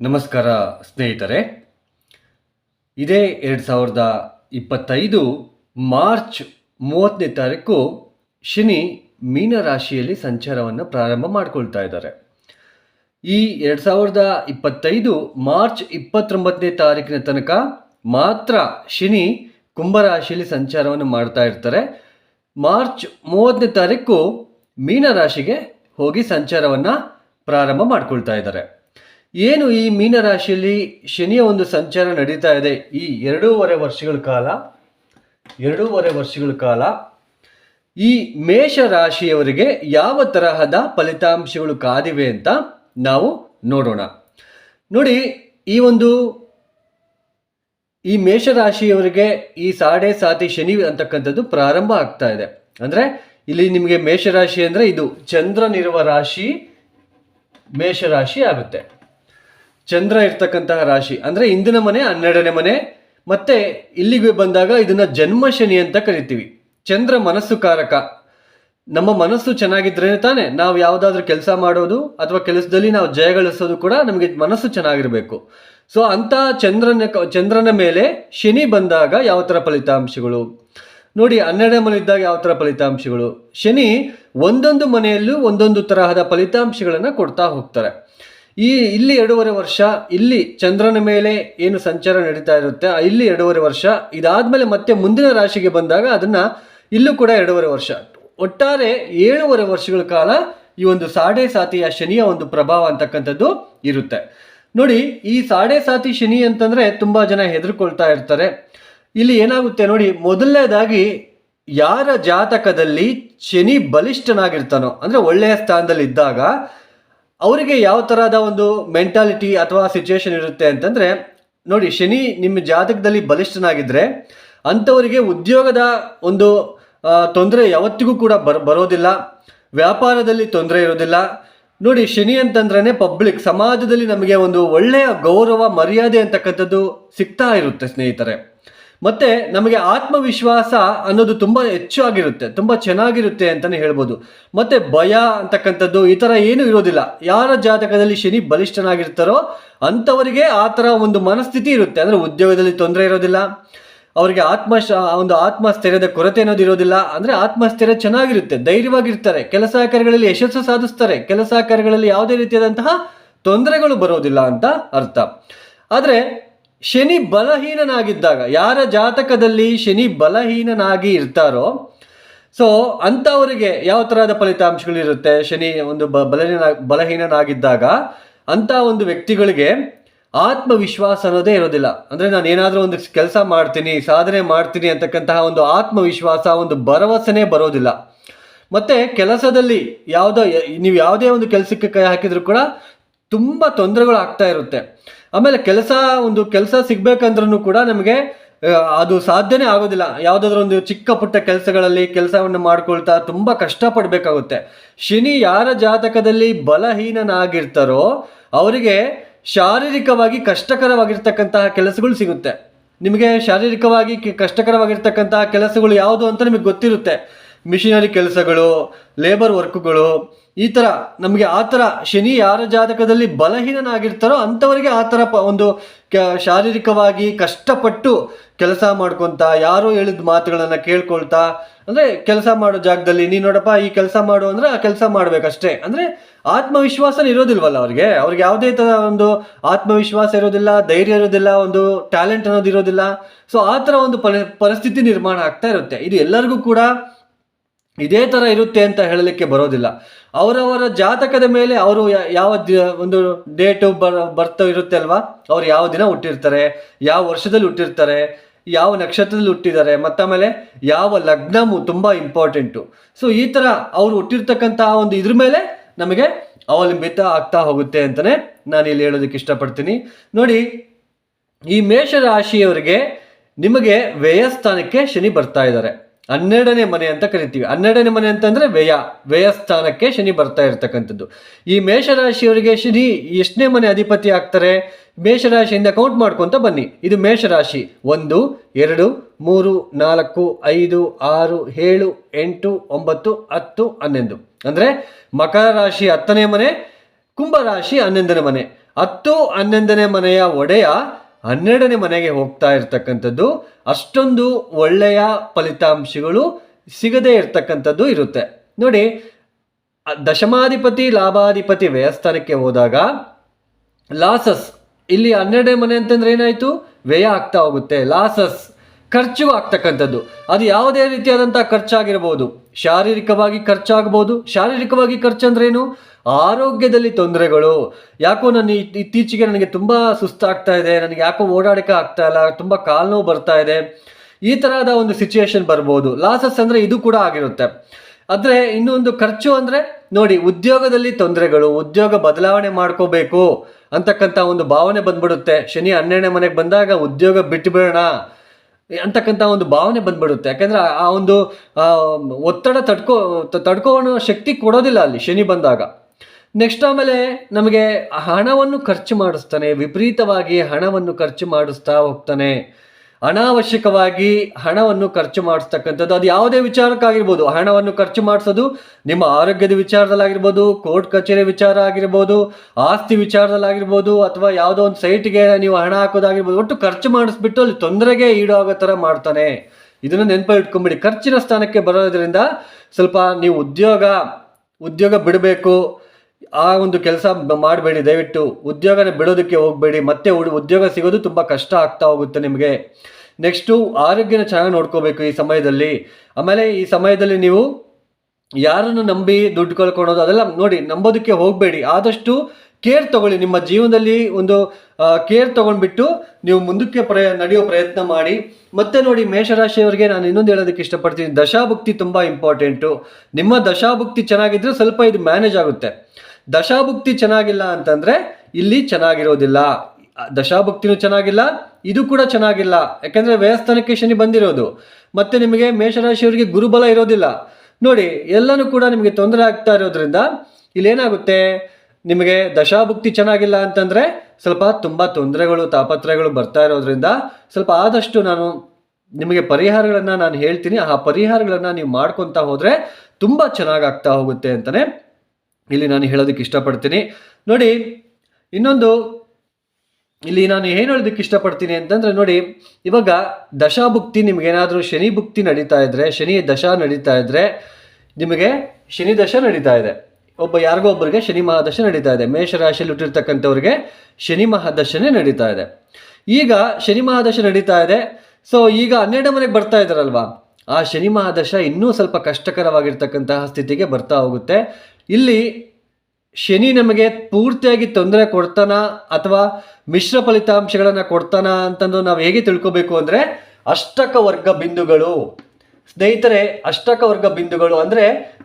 ನಮಸ್ಕಾರ ಸ್ನೇಹಿತರೆ. ಇದೇ ಎರಡು ಸಾವಿರದ ಇಪ್ಪತ್ತೈದು ಮಾರ್ಚ್ ಮೂವತ್ತನೇ ತಾರೀಕು ಶನಿ ಮೀನರಾಶಿಯಲ್ಲಿ ಸಂಚಾರವನ್ನು ಪ್ರಾರಂಭ ಮಾಡಿಕೊಳ್ತಾ ಇದ್ದಾರೆ. ಈ ಎರಡು ಸಾವಿರದ ಇಪ್ಪತ್ತೈದು ಮಾರ್ಚ್ ಇಪ್ಪತ್ತೊಂಬತ್ತನೇ ತಾರೀಕಿನ ತನಕ ಮಾತ್ರ ಶನಿ ಕುಂಭರಾಶಿಯಲ್ಲಿ ಸಂಚಾರವನ್ನು ಮಾಡ್ತಾ ಇರ್ತಾರೆ. ಮಾರ್ಚ್ ಮೂವತ್ತನೇ ತಾರೀಕು ಮೀನರಾಶಿಗೆ ಹೋಗಿ ಸಂಚಾರವನ್ನು ಪ್ರಾರಂಭ ಮಾಡ್ಕೊಳ್ತಾ ಇದ್ದಾರೆ. ಏನು ಈ ಮೀನರಾಶಿಯಲ್ಲಿ ಶನಿಯ ಒಂದು ಸಂಚಾರ ನಡೀತಾ ಇದೆ? ಈ ಎರಡೂವರೆ ವರ್ಷಗಳ ಕಾಲ, ಎರಡೂವರೆ ವರ್ಷಗಳ ಕಾಲ, ಈ ಮೇಷ ರಾಶಿಯವರಿಗೆ ಯಾವ ತರಹದ ಫಲಿತಾಂಶಗಳು ಕಾದಿವೆ ಅಂತ ನಾವು ನೋಡೋಣ. ನೋಡಿ, ಈ ಒಂದು, ಈ ಮೇಷರಾಶಿಯವರಿಗೆ ಈ ಸಾಡೆ ಸಾತಿ ಶನಿ ಅಂತಕ್ಕಂಥದ್ದು ಪ್ರಾರಂಭ ಆಗ್ತಾ ಇದೆ. ಅಂದ್ರೆ, ಇಲ್ಲಿ ನಿಮಗೆ ಮೇಷರಾಶಿ ಅಂದ್ರೆ ಇದು ಚಂದ್ರನಿರುವ ರಾಶಿ, ಮೇಷರಾಶಿ ಆಗುತ್ತೆ. ಚಂದ್ರ ಇರ್ತಕ್ಕಂತಹ ರಾಶಿ. ಅಂದ್ರೆ ಇಂದಿನ ಮನೆ, ಹನ್ನೆರಡನೇ ಮನೆ, ಮತ್ತೆ ಇಲ್ಲಿಗೆ ಬಂದಾಗ ಇದನ್ನ ಜನ್ಮ ಶನಿ ಅಂತ ಕರಿತೀವಿ. ಚಂದ್ರ ಮನಸ್ಸು ಕಾರಕ. ನಮ್ಮ ಮನಸ್ಸು ಚೆನ್ನಾಗಿದ್ರೆ ತಾನೆ ನಾವು ಯಾವುದಾದ್ರೂ ಕೆಲಸ ಮಾಡೋದು ಅಥವಾ ಕೆಲಸದಲ್ಲಿ ನಾವು ಜಯಗಳಿಸೋದು ಕೂಡ ನಮಗೆ ಮನಸ್ಸು ಚೆನ್ನಾಗಿರಬೇಕು. ಸೊ ಅಂತ ಚಂದ್ರನ ಚಂದ್ರನ ಮೇಲೆ ಶನಿ ಬಂದಾಗ ಯಾವ ಥರ ಫಲಿತಾಂಶಗಳು? ನೋಡಿ, ಹನ್ನೆರಡನೇ ಮನೆ ಇದ್ದಾಗ ಯಾವ ಥರ ಫಲಿತಾಂಶಗಳು? ಶನಿ ಒಂದೊಂದು ಮನೆಯಲ್ಲೂ ಒಂದೊಂದು ತರಹದ ಫಲಿತಾಂಶಗಳನ್ನು ಕೊಡ್ತಾ ಹೋಗ್ತಾರೆ. ಈ ಇಲ್ಲಿ ಎರಡೂವರೆ ವರ್ಷ, ಇಲ್ಲಿ ಚಂದ್ರನ ಮೇಲೆ ಏನು ಸಂಚಾರ ನಡೀತಾ ಇರುತ್ತೆ ಇಲ್ಲಿ ಎರಡೂವರೆ ವರ್ಷ ಇದಾದಮೇಲೆ ಮತ್ತೆ ಮುಂದಿನ ರಾಶಿಗೆ ಬಂದಾಗ ಅದನ್ನ ಇಲ್ಲೂ ಕೂಡ ಎರಡೂವರೆ ವರ್ಷ. ಒಟ್ಟಾರೆ ಏಳೂವರೆ ವರ್ಷಗಳ ಕಾಲ ಈ ಒಂದು ಸಾಡೆ ಸಾತಿಯ ಶನಿಯ ಒಂದು ಪ್ರಭಾವ ಅಂತಕ್ಕಂಥದ್ದು ಇರುತ್ತೆ. ನೋಡಿ, ಈ ಸಾಡೆ ಸಾತಿ ಶನಿ ಅಂತಂದ್ರೆ ತುಂಬಾ ಜನ ಹೆದರ್ಕೊಳ್ತಾ ಇರ್ತಾರೆ. ಇಲ್ಲಿ ಏನಾಗುತ್ತೆ ನೋಡಿ, ಮೊದಲನೇದಾಗಿ ಯಾರ ಜಾತಕದಲ್ಲಿ ಶನಿ ಬಲಿಷ್ಠನಾಗಿರ್ತಾನೋ, ಅಂದ್ರೆ ಒಳ್ಳೆಯ ಸ್ಥಾನದಲ್ಲಿ ಇದ್ದಾಗ ಅವರಿಗೆ ಯಾವ ತರಹದ ಒಂದು ಮೆಂಟಾಲಿಟಿ ಅಥವಾ ಸಿಚುವೇಶನ್ ಇರುತ್ತೆ ಅಂತಂದ್ರೆ, ನೋಡಿ ಶನಿ ನಿಮ್ಮ ಜಾತಕದಲ್ಲಿ ಬಲಿಷ್ಠನಾಗಿದ್ರೆ, ಅಂಥವರಿಗೆ ಉದ್ಯೋಗದ ಒಂದು ತೊಂದರೆ ಯಾವತ್ತಿಗೂ ಕೂಡ ಬರ್, ಬರೋದಿಲ್ಲ. ವ್ಯಾಪಾರದಲ್ಲಿ ತೊಂದರೆ ಇರೋದಿಲ್ಲ. ನೋಡಿ ಶನಿ ಅಂತಂದ್ರೆ ಪಬ್ಲಿಕ್ ಸಮಾಜದಲ್ಲಿ ನಮಗೆ ಒಂದು ಒಳ್ಳೆಯ ಗೌರವ, ಮರ್ಯಾದೆ ಅಂತಕ್ಕಂಥದ್ದು ಸಿಗ್ತಾ ಇರುತ್ತೆ ಸ್ನೇಹಿತರೆ. ಮತ್ತೆ ನಮಗೆ ಆತ್ಮವಿಶ್ವಾಸ ಅನ್ನೋದು ತುಂಬ ಹೆಚ್ಚು ಆಗಿರುತ್ತೆ, ತುಂಬ ಚೆನ್ನಾಗಿರುತ್ತೆ ಅಂತಾನೆ ಹೇಳ್ಬೋದು. ಮತ್ತೆ ಭಯ ಅಂತಕ್ಕಂಥದ್ದು ಈ ಥರ ಏನು ಇರೋದಿಲ್ಲ. ಯಾರ ಜಾತಕದಲ್ಲಿ ಶನಿ ಬಲಿಷ್ಠನಾಗಿರ್ತಾರೋ ಅಂಥವರಿಗೆ ಆ ಥರ ಒಂದು ಮನಸ್ಥಿತಿ ಇರುತ್ತೆ. ಅಂದ್ರೆ ಉದ್ಯೋಗದಲ್ಲಿ ತೊಂದರೆ ಇರೋದಿಲ್ಲ. ಅವರಿಗೆ ಆತ್ಮ ಒಂದು ಆತ್ಮಸ್ಥೈರ್ಯದ ಕೊರತೆ ಅನ್ನೋದು ಇರೋದಿಲ್ಲ. ಅಂದ್ರೆ ಆತ್ಮಸ್ಥೈರ್ಯ ಚೆನ್ನಾಗಿರುತ್ತೆ, ಧೈರ್ಯವಾಗಿರ್ತಾರೆ. ಕೆಲಸ ಕಾರ್ಯಗಳಲ್ಲಿ ಯಶಸ್ಸು ಸಾಧಿಸ್ತಾರೆ. ಕೆಲಸ ಕಾರ್ಯಗಳಲ್ಲಿ ಯಾವುದೇ ರೀತಿಯಾದಂತಹ ತೊಂದರೆಗಳು ಬರೋದಿಲ್ಲ ಅಂತ ಅರ್ಥ. ಆದ್ರೆ ಶನಿ ಬಲಹೀನನಾಗಿದ್ದಾಗ, ಯಾರ ಜಾತಕದಲ್ಲಿ ಶನಿ ಬಲಹೀನನಾಗಿ ಇರ್ತಾರೋ, ಸೊ ಅಂಥವರಿಗೆ ಯಾವ ಥರದ ಫಲಿತಾಂಶಗಳಿರುತ್ತೆ? ಶನಿ ಒಂದು ಬ ಬಲಹೀನ, ಬಲಹೀನನಾಗಿದ್ದಾಗ, ಅಂಥ ಒಂದು ವ್ಯಕ್ತಿಗಳಿಗೆ ಆತ್ಮವಿಶ್ವಾಸ ಅನ್ನೋದೇ ಇರೋದಿಲ್ಲ. ಅಂದರೆ ನಾನು ಏನಾದರೂ ಒಂದು ಕೆಲಸ ಮಾಡ್ತೀನಿ, ಸಾಧನೆ ಮಾಡ್ತೀನಿ ಅಂತಕ್ಕಂತಹ ಒಂದು ಆತ್ಮವಿಶ್ವಾಸ, ಒಂದು ಭರವಸೆನೇ ಬರೋದಿಲ್ಲ. ಮತ್ತೆ ಕೆಲಸದಲ್ಲಿ ಯಾವುದೋ, ನೀವು ಯಾವುದೇ ಒಂದು ಕೆಲಸಕ್ಕೆ ಕೈ ಹಾಕಿದರೂ ಕೂಡ ತುಂಬ ತೊಂದರೆಗಳು ಆಗ್ತಾ ಇರುತ್ತೆ. ಆಮೇಲೆ ಕೆಲಸ ಒಂದು ಕೆಲಸ ಸಿಗ್ಬೇಕಂದ್ರೂ ಕೂಡ ನಮಗೆ ಅದು ಸಾಧ್ಯನೇ ಆಗೋದಿಲ್ಲ. ಯಾವುದಾದ್ರೂ ಒಂದು ಚಿಕ್ಕ ಪುಟ್ಟ ಕೆಲಸಗಳಲ್ಲಿ ಕೆಲಸವನ್ನು ಮಾಡ್ಕೊಳ್ತಾ ತುಂಬ ಕಷ್ಟಪಡಬೇಕಾಗುತ್ತೆ. ಶನಿ ಯಾರ ಜಾತಕದಲ್ಲಿ ಬಲಹೀನನಾಗಿರ್ತಾರೋ ಅವರಿಗೆ ಶಾರೀರಿಕವಾಗಿ ಕಷ್ಟಕರವಾಗಿರ್ತಕ್ಕಂತಹ ಕೆಲಸಗಳು ಸಿಗುತ್ತೆ. ನಿಮಗೆ ಶಾರೀರಿಕವಾಗಿ ಕಷ್ಟಕರವಾಗಿರ್ತಕ್ಕಂತಹ ಕೆಲಸಗಳು ಯಾವುದು ಅಂತ ನಿಮಗೆ ಗೊತ್ತಿರುತ್ತೆ. ಮಿಷಿನರಿ ಕೆಲಸಗಳು, ಲೇಬರ್ ವರ್ಕ್ಗಳು ಈ ಥರ ನಮಗೆ ಆ ಥರ ಶನಿ ಯಾರ ಜಾತಕದಲ್ಲಿ ಬಲಹೀನನಾಗಿರ್ತಾರೋ ಅಂಥವರಿಗೆ ಆ ಥರ ಪ ಒಂದು ಕ ಶಾರೀರಿಕವಾಗಿ ಕಷ್ಟಪಟ್ಟು ಕೆಲಸ ಮಾಡ್ಕೊತ, ಯಾರೋ ಹೇಳಿದ ಮಾತುಗಳನ್ನು ಕೇಳ್ಕೊಳ್ತಾ, ಅಂದರೆ ಕೆಲಸ ಮಾಡೋ ಜಾಗದಲ್ಲಿ ನೀನು ನೋಡಪ್ಪ ಈ ಕೆಲಸ ಮಾಡು ಅಂದರೆ ಆ ಕೆಲಸ ಮಾಡಬೇಕಷ್ಟೇ. ಅಂದರೆ ಆತ್ಮವಿಶ್ವಾಸ ಇರೋದಿಲ್ವಲ್ಲ ಅವ್ರಿಗೆ? ಅವ್ರಿಗೆ ಯಾವುದೇ ಥರ ಒಂದು ಆತ್ಮವಿಶ್ವಾಸ ಇರೋದಿಲ್ಲ, ಧೈರ್ಯ ಇರೋದಿಲ್ಲ, ಒಂದು ಟ್ಯಾಲೆಂಟ್ ಅನ್ನೋದು ಇರೋದಿಲ್ಲ. ಸೊ ಆ ಥರ ಒಂದು ಪರಿಸ್ಥಿತಿ ನಿರ್ಮಾಣ ಆಗ್ತಾ ಇರುತ್ತೆ. ಇದು ಎಲ್ಲರಿಗೂ ಕೂಡ ಇದೇ ಥರ ಇರುತ್ತೆ ಅಂತ ಹೇಳಲಿಕ್ಕೆ ಬರೋದಿಲ್ಲ. ಅವರವರ ಜಾತಕದ ಮೇಲೆ ಅವರು ಯಾವ ಒಂದು ಡೇಟು ಬರ್, ಬರ್ತಾ ಇರುತ್ತೆ ಅಲ್ವಾ? ಅವ್ರು ಯಾವ ದಿನ ಹುಟ್ಟಿರ್ತಾರೆ, ಯಾವ ವರ್ಷದಲ್ಲಿ ಹುಟ್ಟಿರ್ತಾರೆ, ಯಾವ ನಕ್ಷತ್ರದಲ್ಲಿ ಹುಟ್ಟಿದ್ದಾರೆ, ಮತ್ತಾಮೇಲೆ ಯಾವ ಲಗ್ನವು ತುಂಬ ಇಂಪಾರ್ಟೆಂಟು ಸೊ ಈ ಥರ ಅವರು ಹುಟ್ಟಿರ್ತಕ್ಕಂತಹ ಒಂದು ಇದ್ರ ಮೇಲೆ ನಮಗೆ ಅವಲಂಬಿತ ಆಗ್ತಾ ಹೋಗುತ್ತೆ ಅಂತಲೇ ನಾನು ಇಲ್ಲಿ ಹೇಳೋದಕ್ಕೆ ಇಷ್ಟಪಡ್ತೀನಿ. ನೋಡಿ, ಈ ಮೇಷ ರಾಶಿಯವರಿಗೆ ನಿಮಗೆ ವ್ಯಯಸ್ಥಾನಕ್ಕೆ ಶನಿ ಬರ್ತಾ ಇದ್ದಾರೆ. ಹನ್ನೆರಡನೇ ಮನೆ ಅಂತ ಕರಿತೀವಿ. ಹನ್ನೆರಡನೇ ಮನೆ ಅಂತಂದ್ರೆ ವ್ಯಯ ವ್ಯಯಸ್ಥಾನಕ್ಕೆ ಶನಿ ಬರ್ತಾ ಇರ್ತಕ್ಕಂಥದ್ದು. ಈ ಮೇಷರಾಶಿಯವರಿಗೆ ಶನಿ ಎಷ್ಟನೇ ಮನೆ ಅಧಿಪತಿ ಆಗ್ತಾರೆ? ಮೇಷರಾಶಿಯಿಂದ ಕೌಂಟ್ ಮಾಡ್ಕೊಂತ ಬನ್ನಿ. ಇದು ಮೇಷರಾಶಿ. ಒಂದು, ಎರಡು, ಮೂರು, ನಾಲ್ಕು, ಐದು, ಆರು, ಏಳು, ಎಂಟು, ಒಂಬತ್ತು, ಹತ್ತು, ಹನ್ನೊಂದು. ಅಂದ್ರೆ ಮಕರ ರಾಶಿ ಹತ್ತನೇ ಮನೆ, ಕುಂಭ ರಾಶಿ ಹನ್ನೊಂದನೇ ಮನೆ. ಹತ್ತು, ಹನ್ನೊಂದನೇ ಮನೆಯ ಒಡೆಯ ಹನ್ನೆರಡನೇ ಮನೆಗೆ ಹೋಗ್ತಾ ಇರ್ತಕ್ಕಂಥದ್ದು, ಅಷ್ಟೊಂದು ಒಳ್ಳೆಯ ಫಲಿತಾಂಶಗಳು ಸಿಗದೇ ಇರತಕ್ಕಂಥದ್ದು ಇರುತ್ತೆ. ನೋಡಿ, ದಶಮಾಧಿಪತಿ, ಲಾಭಾಧಿಪತಿ ವ್ಯಯಸ್ಥಾನಕ್ಕೆ ಹೋದಾಗ, ಲಾಸಸ್, ಇಲ್ಲಿ ಹನ್ನೆರಡನೇ ಮನೆ ಅಂತಂದ್ರೆ ಏನಾಯ್ತು? ವ್ಯಯ ಆಗ್ತಾ ಹೋಗುತ್ತೆ. ಲಾಸಸ್ ಖರ್ಚು ಆಗ್ತಕ್ಕಂಥದ್ದು ಅದು ಯಾವುದೇ ರೀತಿಯಾದಂಥ ಖರ್ಚಾಗಿರ್ಬೋದು. ಶಾರೀರಿಕವಾಗಿ ಖರ್ಚಾಗಬಹುದು ಶಾರೀರಿಕವಾಗಿ ಖರ್ಚು ಅಂದ್ರೆ ಏನು ಆರೋಗ್ಯದಲ್ಲಿ ತೊಂದರೆಗಳು. ಯಾಕೋ ನಾನು ಇತ್- ಇತ್ತೀಚೆಗೆ ನನಗೆ ತುಂಬ ಸುಸ್ತಾಗ್ತಾ ಇದೆ. ನನಗೆ ಯಾಕೋ ಓಡಾಡಕ್ಕೆ ಆಗ್ತಾ ಇಲ್ಲ. ತುಂಬ ಕಾಲು ನೋವು ಬರ್ತಾ ಇದೆ. ಈ ಥರದ ಒಂದು ಸಿಚುಯೇಷನ್ ಬರ್ಬೋದು. ಲಾಸಸ್ ಅಂದ್ರೆ ಇದು ಕೂಡ ಆಗಿರುತ್ತೆ. ಆದರೆ ಇನ್ನೊಂದು ಖರ್ಚು ಅಂದ್ರೆ ನೋಡಿ, ಉದ್ಯೋಗದಲ್ಲಿ ತೊಂದರೆಗಳು, ಉದ್ಯೋಗ ಬದಲಾವಣೆ ಮಾಡ್ಕೋಬೇಕು ಅಂತಕ್ಕಂಥ ಒಂದು ಭಾವನೆ ಬಂದ್ಬಿಡುತ್ತೆ. ಶನಿ ಹನ್ನೆರಡನೇ ಮನೆಗೆ ಬಂದಾಗ ಉದ್ಯೋಗ ಬಿಟ್ಟು ಬಿಡೋಣ ಅಂತಕ್ಕಂಥ ಒಂದು ಭಾವನೆ ಬಂದ್ಬಿಡುತ್ತೆ. ಯಾಕಂದ್ರೆ ಆ- ಒಂದು ಒತ್ತಡ ತಡ್ಕೋ ತಡ್ಕೊಳ್ಳೋ ಶಕ್ತಿ ಕೊಡೋದಿಲ್ಲ ಅಲ್ಲಿ ಶನಿ ಬಂದಾಗ. ನೆಕ್ಸ್ಟ್ ಆಮೇಲೆ ನಮಗೆ ಹಣವನ್ನು ಖರ್ಚು ಮಾಡಿಸ್ತಾನೆ, ವಿಪರೀತವಾಗಿ ಹಣವನ್ನು ಖರ್ಚು ಮಾಡಿಸ್ತಾ ಹೋಗ್ತಾನೆ. ಅನಾವಶ್ಯಕವಾಗಿ ಹಣವನ್ನು ಖರ್ಚು ಮಾಡಿಸ್ತಕ್ಕಂಥದ್ದು. ಅದು ಯಾವುದೇ ವಿಚಾರಕ್ಕಾಗಿರ್ಬೋದು. ಹಣವನ್ನು ಖರ್ಚು ಮಾಡಿಸೋದು ನಿಮ್ಮ ಆರೋಗ್ಯದ ವಿಚಾರದಲ್ಲಾಗಿರ್ಬೋದು, ಕೋರ್ಟ್ ಕಚೇರಿ ವಿಚಾರ ಆಗಿರ್ಬೋದು, ಆಸ್ತಿ ವಿಚಾರದಲ್ಲಾಗಿರ್ಬೋದು, ಅಥವಾ ಯಾವುದೋ ಒಂದು ಸೈಟ್ಗೆ ನೀವು ಹಣ ಹಾಕೋದಾಗಿರ್ಬೋದು. ಒಟ್ಟು ಖರ್ಚು ಮಾಡಿಸ್ಬಿಟ್ಟು ಅಲ್ಲಿ ತೊಂದರೆಗೆ ಈಡಾಗೋ ಥರ ಮಾಡ್ತಾನೆ. ಇದನ್ನು ನೆನಪು ಇಟ್ಕೊಂಬಿಡಿ ಖರ್ಚಿನ ಸ್ಥಾನಕ್ಕೆ ಬರೋದ್ರಿಂದ ಸ್ವಲ್ಪ ನೀವು ಉದ್ಯೋಗ ಉದ್ಯೋಗ ಬಿಡಬೇಕು. ಆ ಒಂದು ಕೆಲಸ ಮಾಡಬೇಡಿ, ದಯವಿಟ್ಟು ಉದ್ಯೋಗನ ಬಿಡೋದಕ್ಕೆ ಹೋಗಬೇಡಿ. ಮತ್ತೆ ಉದ್ಯೋಗ ಸಿಗೋದು ತುಂಬ ಕಷ್ಟ ಆಗ್ತಾ ಹೋಗುತ್ತೆ ನಿಮಗೆ. ನೆಕ್ಸ್ಟು ಆರೋಗ್ಯನ ಚೆನ್ನಾಗಿ ನೋಡ್ಕೋಬೇಕು ಈ ಸಮಯದಲ್ಲಿ. ಆಮೇಲೆ ಈ ಸಮಯದಲ್ಲಿ ನೀವು ಯಾರನ್ನು ನಂಬಿ ದುಡ್ಡು ಕಳ್ಕೊಳೋದು ಅದೆಲ್ಲ ನೋಡಿ, ನಂಬೋದಕ್ಕೆ ಹೋಗಬೇಡಿ. ಆದಷ್ಟು ಕೇರ್ ತಗೊಳ್ಳಿ. ನಿಮ್ಮ ಜೀವನದಲ್ಲಿ ಒಂದು ಕೇರ್ ತಗೊಂಡ್ಬಿಟ್ಟು ನೀವು ಮುಂದಕ್ಕೆ ಪ್ರಯ, ನಡೆಯೋ ಪ್ರಯತ್ನ ಮಾಡಿ. ಮತ್ತೆ ನೋಡಿ, ಮೇಷರಾಶಿಯವರಿಗೆ ನಾನು ಇನ್ನೊಂದು ಹೇಳೋದಕ್ಕೆ ಇಷ್ಟಪಡ್ತೀನಿ. ದಶಾಭುಕ್ತಿ ತುಂಬ ಇಂಪಾರ್ಟೆಂಟು ನಿಮ್ಮ ದಶಾಭುಕ್ತಿ ಚೆನ್ನಾಗಿದ್ರೆ ಸ್ವಲ್ಪ ಇದು ಮ್ಯಾನೇಜ್ ಆಗುತ್ತೆ. ದಶಾಭುಕ್ತಿ ಚೆನ್ನಾಗಿಲ್ಲ ಅಂತಂದ್ರೆ ಇಲ್ಲಿ ಚೆನ್ನಾಗಿರೋದಿಲ್ಲ. ದಶಾಭುಕ್ತಿನೂ ಚೆನ್ನಾಗಿಲ್ಲ, ಇದು ಕೂಡ ಚೆನ್ನಾಗಿಲ್ಲ. ಯಾಕೆಂದರೆ ವ್ಯಯಸ್ಥಾನಕ್ಕೆ ಶನಿ ಬಂದಿರೋದು. ಮತ್ತೆ ನಿಮಗೆ ಮೇಷರಾಶಿಯವರಿಗೆ ಗುರುಬಲ ಇರೋದಿಲ್ಲ. ನೋಡಿ, ಎಲ್ಲನೂ ಕೂಡ ನಿಮಗೆ ತೊಂದರೆ ಆಗ್ತಾ ಇರೋದ್ರಿಂದ ಇಲ್ಲೇನಾಗುತ್ತೆ? ನಿಮಗೆ ದಶಾಭುಕ್ತಿ ಚೆನ್ನಾಗಿಲ್ಲ ಅಂತಂದ್ರೆ ಸ್ವಲ್ಪ ತುಂಬ ತೊಂದರೆಗಳು, ತಾಪತ್ರಯಗಳು ಬರ್ತಾ ಇರೋದ್ರಿಂದ ಸ್ವಲ್ಪ ಆದಷ್ಟು ನಾನು ನಿಮಗೆ ಪರಿಹಾರಗಳನ್ನು ನಾನು ಹೇಳ್ತೀನಿ. ಆ ಪರಿಹಾರಗಳನ್ನು ನೀವು ಮಾಡ್ಕೊತಾ ಹೋದರೆ ತುಂಬ ಚೆನ್ನಾಗಾಗ್ತಾ ಹೋಗುತ್ತೆ ಅಂತಲೇ ಇಲ್ಲಿ ನಾನು ಹೇಳೋದಕ್ಕೆ ಇಷ್ಟಪಡ್ತೀನಿ. ನೋಡಿ, ಇನ್ನೊಂದು, ಇಲ್ಲಿ ನಾನು ಏನು ಹೇಳೋದಕ್ಕೆ ಇಷ್ಟಪಡ್ತೀನಿ ಅಂತಂದರೆ ನೋಡಿ, ಇವಾಗ ದಶಾಭುಕ್ತಿ ನಿಮಗೇನಾದರೂ ಶನಿ ಭುಕ್ತಿ ನಡೀತಾ ಇದ್ರೆ, ಶನಿ ದಶಾ ನಡೀತಾ ಇದ್ರೆ, ನಿಮಗೆ ಶನಿ ದಶ ನಡೀತಾ ಇದೆ. ಒಬ್ಬ ಯಾರಿಗೋ ಒಬ್ಬರಿಗೆ ಶನಿ ಮಹಾದಶ ನಡೀತಾ ಇದೆ. ಮೇಷರಾಶಿಯಲ್ಲಿ ಹುಟ್ಟಿರ್ತಕ್ಕಂಥವ್ರಿಗೆ ಶನಿ ಮಹಾದಶನೇ ನಡೀತಾ ಇದೆ. ಈಗ ಶನಿ ಮಹಾದಶ ನಡೀತಾ ಇದೆ. ಸೊ ಈಗ ಹನ್ನೆರಡು ಮನೆಗೆ ಬರ್ತಾ ಇದ್ದಾರಲ್ವಾ ಆ ಶನಿ ಮಹಾದಶ ಇನ್ನೂ ಸ್ವಲ್ಪ ಕಷ್ಟಕರವಾಗಿರ್ತಕ್ಕಂತಹ ಸ್ಥಿತಿಗೆ ಬರ್ತಾ ಹೋಗುತ್ತೆ. ಇಲ್ಲಿ ಶನಿ ನಮಗೆ ಪೂರ್ತಿಯಾಗಿ ತೊಂದರೆ ಕೊಡ್ತಾನ ಅಥವಾ ಮಿಶ್ರ ಫಲಿತಾಂಶಗಳನ್ನು ಕೊಡ್ತಾನ ಅಂತಂದು ನಾವು ಹೇಗೆ ತಿಳ್ಕೊಬೇಕು ಅಂದರೆ ಅಷ್ಟಕ ವರ್ಗ ಬಿಂದುಗಳು. ಸ್ನೇಹಿತರೆ, ಅಷ್ಟಕ ವರ್ಗ ಬಿಂದುಗಳು ಅಂದರೆ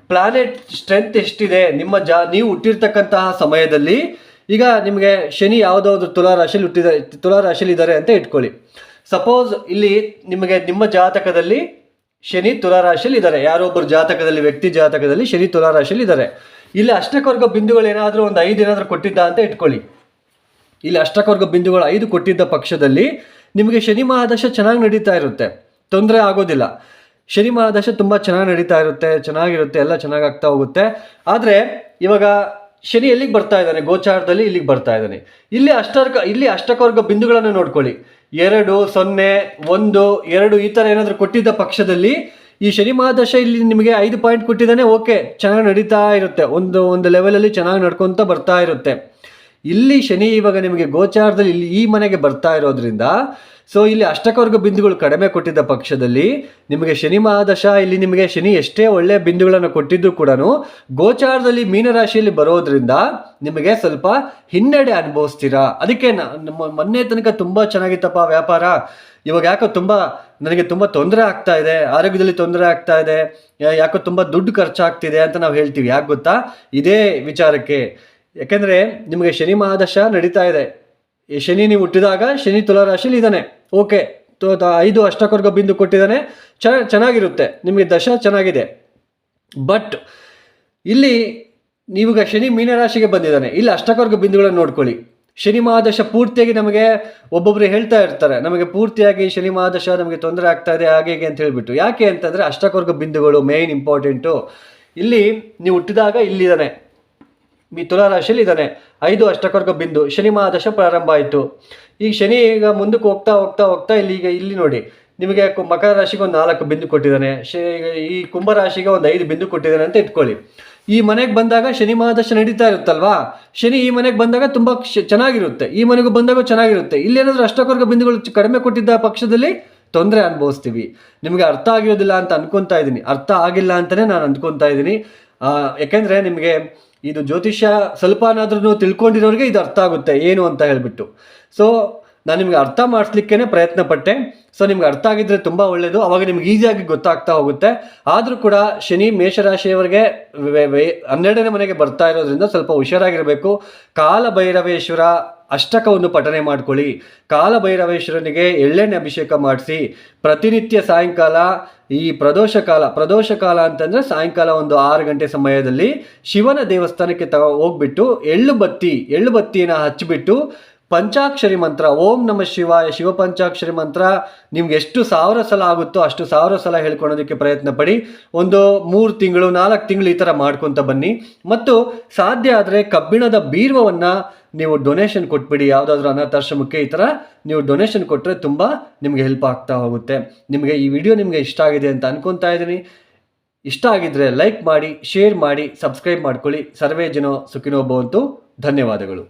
ಪ್ಲಾನೆಟ್ ಸ್ಟ್ರೆಂತ್ ಎಷ್ಟಿದೆ? ನಿಮ್ಮ ಜಾ, ನೀವು ಹುಟ್ಟಿರ್ತಕ್ಕಂತಹ ಸಮಯದಲ್ಲಿ ಈಗ ನಿಮಗೆ ಶನಿ ಯಾವುದೋ ಒಂದು ತುಲಾ ರಾಶಿಯಲ್ಲಿ ಹುಟ್ಟಿದ, ತುಲಾ ರಾಶಿಯಲ್ಲಿ ಇದ್ದಾರೆ ಅಂತ ಇಟ್ಕೊಳ್ಳಿ. ಸಪೋಸ್ ಇಲ್ಲಿ ನಿಮಗೆ ನಿಮ್ಮ ಜಾತಕದಲ್ಲಿ ಶನಿ ತುಲಾರಾಶಿಯಲ್ಲಿ ಇದ್ದಾರೆ. ಯಾರೋ ಒಬ್ಬರು ಜಾತಕದಲ್ಲಿ, ವ್ಯಕ್ತಿ ಜಾತಕದಲ್ಲಿ ಶನಿ ತುಲಾರಾಶಿಯಲ್ಲಿ ಇದ್ದಾರೆ. ಇಲ್ಲಿ ಅಷ್ಟಕವರ್ಗ ಬಿಂದುಗಳು ಏನಾದರೂ ಒಂದು ಐದು ಏನಾದರೂ ಕೊಟ್ಟಿದ್ದ ಅಂತ ಇಟ್ಕೊಳ್ಳಿ. ಇಲ್ಲಿ ಅಷ್ಟಕವರ್ಗ ಬಿಂದುಗಳು ಐದು ಕೊಟ್ಟಿದ್ದ ಪಕ್ಷದಲ್ಲಿ ನಿಮಗೆ ಶನಿ ಮಹಾದಶ ಚೆನ್ನಾಗಿ ನಡೀತಾ ಇರುತ್ತೆ. ತೊಂದರೆ ಆಗೋದಿಲ್ಲ. ಶನಿ ಮಹಾದಶ ತುಂಬ ಚೆನ್ನಾಗಿ ನಡೀತಾ ಇರುತ್ತೆ, ಚೆನ್ನಾಗಿರುತ್ತೆ, ಎಲ್ಲ ಚೆನ್ನಾಗಿ ಆಗ್ತಾ ಹೋಗುತ್ತೆ. ಆದರೆ ಇವಾಗ ಶನಿ ಎಲ್ಲಿಗೆ ಬರ್ತಾ ಇದ್ದಾನೆ? ಗೋಚಾರದಲ್ಲಿ ಇಲ್ಲಿಗೆ ಬರ್ತಾ ಇದ್ದಾನೆ. ಇಲ್ಲಿ ಅಷ್ಟರ್ಗ, ಇಲ್ಲಿ ಅಷ್ಟಕವರ್ಗ ಬಿಂದುಗಳನ್ನು ನೋಡ್ಕೊಳ್ಳಿ. ಎರಡು, ಸೊನ್ನೆ, ಒಂದು, ಎರಡು ಈ ಥರ ಏನಾದರೂ ಕೊಟ್ಟಿದ್ದ ಪಕ್ಷದಲ್ಲಿ ಈ ಶನಿ ಮಹಾದಶ ಇಲ್ಲಿ ನಿಮಗೆ ಐದು ಪಾಯಿಂಟ್ ಕೊಟ್ಟಿದ್ದಾನೆ ಓಕೆ ಚೆನ್ನಾಗಿ ನಡೀತಾ ಇರುತ್ತೆ. ಒಂದು ಒಂದು ಲೆವೆಲಲ್ಲಿ ಚೆನ್ನಾಗಿ ನಡ್ಕೊತ ಬರ್ತಾ ಇರುತ್ತೆ. ಇಲ್ಲಿ ಶನಿ ಇವಾಗ ನಿಮಗೆ ಗೋಚಾರದಲ್ಲಿ ಇಲ್ಲಿ ಈ ಮನೆಗೆ ಬರ್ತಾ ಇರೋದ್ರಿಂದ ಸೊ ಇಲ್ಲಿ ಅಷ್ಟಕವರ್ಗ ಬಿಂದುಗಳು ಕಡಿಮೆ ಕೊಟ್ಟಿದ್ದ ಪಕ್ಷದಲ್ಲಿ ನಿಮಗೆ ಶನಿ ಮಹಾದಶ, ಇಲ್ಲಿ ನಿಮಗೆ ಶನಿ ಎಷ್ಟೇ ಒಳ್ಳೆಯ ಬಿಂದುಗಳನ್ನು ಕೊಟ್ಟಿದ್ದು ಕೂಡ ಗೋಚಾರದಲ್ಲಿ ಮೀನರಾಶಿಯಲ್ಲಿ ಬರೋದ್ರಿಂದ ನಿಮಗೆ ಸ್ವಲ್ಪ ಹಿನ್ನಡೆ ಅನುಭವಿಸ್ತೀರಾ? ಅದಕ್ಕೆ ನಮ್ಮ ಮೊನ್ನೆ ತನಕ ತುಂಬ ಚೆನ್ನಾಗಿತ್ತಪ್ಪ ವ್ಯಾಪಾರ. ಇವಾಗ ಯಾಕೋ ತುಂಬ, ನನಗೆ ತುಂಬ ತೊಂದರೆ ಆಗ್ತಾ ಇದೆ, ಆರೋಗ್ಯದಲ್ಲಿ ತೊಂದರೆ ಆಗ್ತಾ ಇದೆ ಯಾಕೋ ತುಂಬ ದುಡ್ಡು ಖರ್ಚಾಗ್ತಿದೆ ಅಂತ ನಾವು ಹೇಳ್ತೀವಿ. ಯಾಕೆ ಗೊತ್ತಾ? ಇದೇ ವಿಚಾರಕ್ಕೆ. ಯಾಕೆಂದರೆ ನಿಮಗೆ ಶನಿ ಮಹಾದಶ ನಡೀತಾ ಇದೆ. ಈ ಶನಿ ನೀವು ಹುಟ್ಟಿದಾಗ ಶನಿ ತುಲಾರಾಶಿಲಿ ಇದ್ದಾನೆ. ಓಕೆ, ತೋ- ಐದು ಅಷ್ಟಕರ್ಗ ಬಿಂದು ಕೊಟ್ಟಿದ್ದಾನೆ. ಚೆನ್ನಾಗಿರುತ್ತೆ. ನಿಮಗೆ ದಶ ಚೆನ್ನಾಗಿದೆ. ಬಟ್ ಇಲ್ಲಿ ನೀವೀಗ ಶನಿ ಮೀನರಾಶಿಗೆ ಬಂದಿದ್ದಾನೆ. ಇಲ್ಲಿ ಅಷ್ಟಕರ್ಗ ಬಿಂದುಗಳನ್ನು ನೋಡ್ಕೊಳ್ಳಿ. ಶನಿ ಮಹಾದಶ ಪೂರ್ತಿಯಾಗಿ ನಮಗೆ ಒಬ್ಬೊಬ್ಬರು ಹೇಳ್ತಾ ಇರ್ತಾರೆ. ನಮಗೆ ಪೂರ್ತಿಯಾಗಿ ಶನಿ ಮಹಾದಶ ನಮಗೆ ತೊಂದರೆ ಆಗ್ತಾ ಇದೆ, ಹಾಗೆ ಹೀಗೆ ಅಂತ ಹೇಳ್ಬಿಟ್ಟು. ಯಾಕೆ ಅಂತಂದರೆ ಅಷ್ಟಕರ್ಗ ಬಿಂದುಗಳು ಮೇಯ್ನ್ ಇಂಪಾರ್ಟೆಂಟು ಇಲ್ಲಿ ನೀವು ಹುಟ್ಟಿದಾಗ ಇಲ್ಲಿದ್ದಾನೆ. ಈ ತುಲಾ ರಾಶಿಯಲ್ಲಿ ಇದ್ದಾನೆ ಐದು ಅಷ್ಟಕರ್ಗ ಬಿಂದು ಶನಿ ಮಹಾದಶ ಪ್ರಾರಂಭ ಆಯಿತು. ಈಗ ಶನಿ ಈಗ ಮುಂದಕ್ಕೆ ಹೋಗ್ತಾ ಹೋಗ್ತಾ ಹೋಗ್ತಾ ಇಲ್ಲಿ ಈಗ ಇಲ್ಲಿ ನೋಡಿ, ನಿಮಗೆ ಮಕರ ರಾಶಿಗೆ ಒಂದು ನಾಲ್ಕು ಬಿಂದು ಕೊಟ್ಟಿದ್ದಾನೆ. ಶ ಈ ಕುಂಭ ರಾಶಿಗೆ ಒಂದು ಐದು ಬಿಂದು ಕೊಟ್ಟಿದ್ದಾನೆ ಅಂತ ಇಟ್ಕೊಳ್ಳಿ. ಈ ಮನೆಗೆ ಬಂದಾಗ ಶನಿ ಮಹಾದಶ ನಡೀತಾ ಇರುತ್ತಲ್ವಾ? ಶನಿ ಈ ಮನೆಗೆ ಬಂದಾಗ ತುಂಬ ಚೆನ್ನಾಗಿರುತ್ತೆ. ಈ ಮನೆಗೂ ಬಂದಾಗ ಚೆನ್ನಾಗಿರುತ್ತೆ. ಇಲ್ಲೇನಾದ್ರೂ ಅಷ್ಟಕರ್ಗ ಬಿಂದುಗಳು ಕಡಿಮೆ ಕೊಟ್ಟಿದ್ದ ಪಕ್ಷದಲ್ಲಿ ತೊಂದರೆ ಅನುಭವಿಸ್ತೀವಿ. ನಿಮಗೆ ಅರ್ಥ ಆಗಿರೋದಿಲ್ಲ ಅಂತ ಅನ್ಕೊಂತಾ ಇದ್ದೀನಿ. ಅರ್ಥ ಆಗಿಲ್ಲ ಅಂತಲೇ ನಾನು ಅಂದ್ಕೊತಾ ಇದ್ದೀನಿ. ಯಾಕೆಂದ್ರೆ ನಿಮಗೆ ಇದು ಜ್ಯೋತಿಷ್ಯ ಸ್ವಲ್ಪನಾದ್ರೂ ತಿಳ್ಕೊಂಡಿರೋರಿಗೆ ಇದು ಅರ್ಥ ಆಗುತ್ತೆ, ಏನು ಅಂತ ಹೇಳಿಬಿಟ್ಟು. ಸೊ ನಾನು ನಿಮ್ಗೆ ಅರ್ಥ ಮಾಡಿಸ್ಲಿಕ್ಕೇ ಪ್ರಯತ್ನ ಪಟ್ಟೆ. ಸೊ ನಿಮ್ಗೆ ಅರ್ಥ ಆಗಿದ್ರೆ ತುಂಬ ಒಳ್ಳೆಯದು ಅವಾಗ ನಿಮ್ಗೆ ಈಸಿಯಾಗಿ ಗೊತ್ತಾಗ್ತಾ ಹೋಗುತ್ತೆ. ಆದರೂ ಕೂಡ ಶನಿ ಮೇಷರಾಶಿಯವರಿಗೆ ಹನ್ನೆರಡನೇ ಮನೆಗೆ ಬರ್ತಾ ಇರೋದ್ರಿಂದ ಸ್ವಲ್ಪ ಹುಷಾರಾಗಿರಬೇಕು. ಕಾಲ ಭೈರವೇಶ್ವರ ಅಷ್ಟಕವನ್ನು ಪಠನೆ ಮಾಡ್ಕೊಳ್ಳಿ. ಕಾಲಭೈರವೇಶ್ವರನಿಗೆ ಎಳ್ಳೆಣ್ಣೆ ಅಭಿಷೇಕ ಮಾಡಿಸಿ. ಪ್ರತಿನಿತ್ಯ ಸಾಯಂಕಾಲ, ಈ ಪ್ರದೋಷ ಕಾಲ ಪ್ರದೋಷ ಕಾಲ ಅಂತಂದರೆ ಸಾಯಂಕಾಲ ಒಂದು ಆರು ಗಂಟೆ ಸಮಯದಲ್ಲಿ ಶಿವನ ದೇವಸ್ಥಾನಕ್ಕೆ ತಗೋ ಹೋಗ್ಬಿಟ್ಟು ಎಳ್ಳು ಬತ್ತಿ, ಎಳ್ಳು ಹಚ್ಚಿಬಿಟ್ಟು ಪಂಚಾಕ್ಷರಿ ಮಂತ್ರ, ಓಂ ನಮ ಶಿವಾಯ ಶಿವ ಪಂಚಾಕ್ಷರಿ ಮಂತ್ರ, ನಿಮ್ಗೆ ಎಷ್ಟು ಸಾವಿರ ಸಲ ಆಗುತ್ತೋ ಅಷ್ಟು ಸಾವಿರ ಸಲ ಹೇಳ್ಕೊಳೋದಕ್ಕೆ ಪ್ರಯತ್ನ ಪಡಿ. ಒಂದು ಮೂರು ತಿಂಗಳು, ನಾಲ್ಕು ತಿಂಗಳು ಈ ಥರ ಮಾಡ್ಕೊತ ಬನ್ನಿ. ಮತ್ತು ಸಾಧ್ಯ ಆದರೆ ಕಬ್ಬಿಣದ ಬೀರ್ವವನ್ನು ನೀವು ಡೊನೇಷನ್ ಕೊಟ್ಬಿಡಿ, ಯಾವುದಾದ್ರೂ ಅನಾಥಾಶ್ರಮಕ್ಕೆ ಈ ಥರ ನೀವು ಡೊನೇಷನ್ ಕೊಟ್ಟರೆ ತುಂಬ ನಿಮಗೆ ಹೆಲ್ಪ್ ಆಗ್ತಾ ಹೋಗುತ್ತೆ. ನಿಮಗೆ ಈ ವಿಡಿಯೋ ನಿಮಗೆ ಇಷ್ಟ ಆಗಿದೆ ಅಂತ ಅನ್ಕೊತಾ ಇದ್ದೀನಿ. ಇಷ್ಟ ಆಗಿದ್ದರೆ ಲೈಕ್ ಮಾಡಿ ಶೇರ್ ಮಾಡಿ ಸಬ್ಸ್ಕ್ರೈಬ್ ಮಾಡ್ಕೊಳ್ಳಿ. ಸರ್ವೇ ಜನೋ ಸುಖಿನೋ ಭವಂತು ಧನ್ಯವಾದಗಳು.